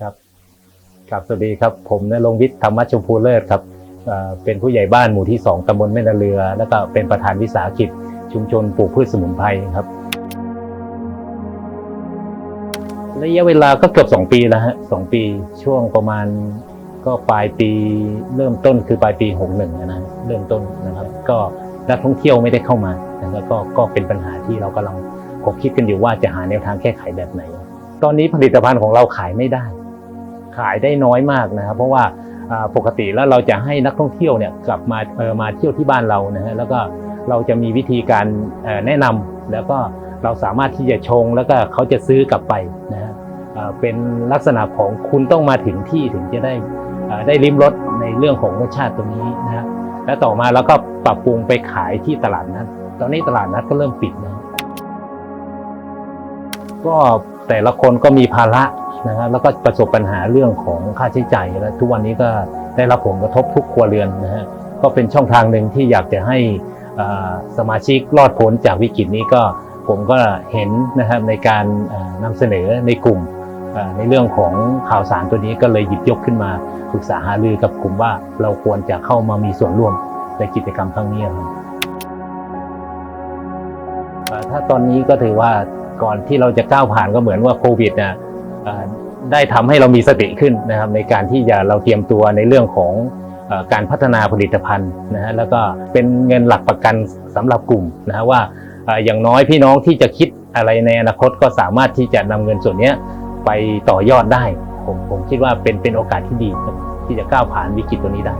ครับครับสวัสดีครับ ผมนรงค์วิทย์ธรรมชมพูเลิศครับเป็นผู้ใหญ่บ้านหมู่ที่ 2ตำบลแม่นาเรือ แล้วก็เป็นประธานวิสาหกิจ ชุมชนปลูกพืชสมุนไพรครับ ระยะเวลาก็เกือบ 2 ปีแล้วฮะสองปีช่วงประมาณก็ปลายปีเริ่มต้นคือปลายปี 61นะฮะเริ่มต้นนะครับ ก็นักท่องเที่ยวไม่ได้เข้ามานะครับก็ก็เป็นปัญหาที่เรากำลังคบคิดกันอยู่ว่าจะหาแนวทางแก้ไขแบบไหน ตอนนี้ผลิตภัณฑ์ของเราขายไม่ได้ ขายได้น้อยมากนะครับ เพราะว่าปกติแล้วเราจะให้นักท่องเที่ยวเนี่ยกลับมาเออมาเที่ยวที่บ้านเรานะฮะแล้วก็เราจะมีวิธีการแนะนำแล้วก็เราสามารถที่จะชงแล้วก็เขาจะซื้อกลับไปนะฮะเป็นลักษณะของคุณต้องมาถึงที่ถึงจะได้ได้ลิ้มรสในเรื่องของรสชาติตรงนี้นะฮะและต่อมาเราก็ปรับปรุงไปขายที่ตลาดนัดตอนนี้ตลาดนัดก็เริ่มปิดนะ ก็แต่ละคนก็มีภาระนะฮะแล้วก็ประสบปัญหาเรื่องของค่าใช้จ่ายและทุกวันนี้ก็ได้รับผลกระทบทุกครัวเรือนนะฮะก็เป็นช่องทางหนึ่งที่อยากจะให้สมาชิกรอดพ้นจากวิกฤตนี้ก็ผมก็เห็นนะครับในการอ่านำเสนอในกลุ่มในเรื่องของข่าวสารตัวนี้ก็เลยหยิบยกขึ้นมาปรึกษาหารือกับกลุ่มว่าเราควรจะเข้ามามีส่วนร่วมในกิจกรรมครั้งนี้ครับเอ่ถ้าตอนนี้ก็ถือว่า ก่อนที่เราจะก้าวผ่านก็เหมือนว่าโควิดนะได้ทำให้เรามีสติขึ้นนะครับในการที่จะเราเตรียมตัวในเรื่องของการพัฒนาผลิตภัณฑ์นะฮะแล้วก็เป็นเงินหลักประกันสำหรับกลุ่มนะฮะว่าอย่างน้อยพี่น้องที่จะคิดอะไรในอนาคตก็สามารถที่จะนำเงินส่วนนี้ไปต่อยอดได้ ผมผมคิดว่าเป็นเป็นโอกาสที่ดีที่จะก้าวผ่านวิกฤตตัวนี้ได้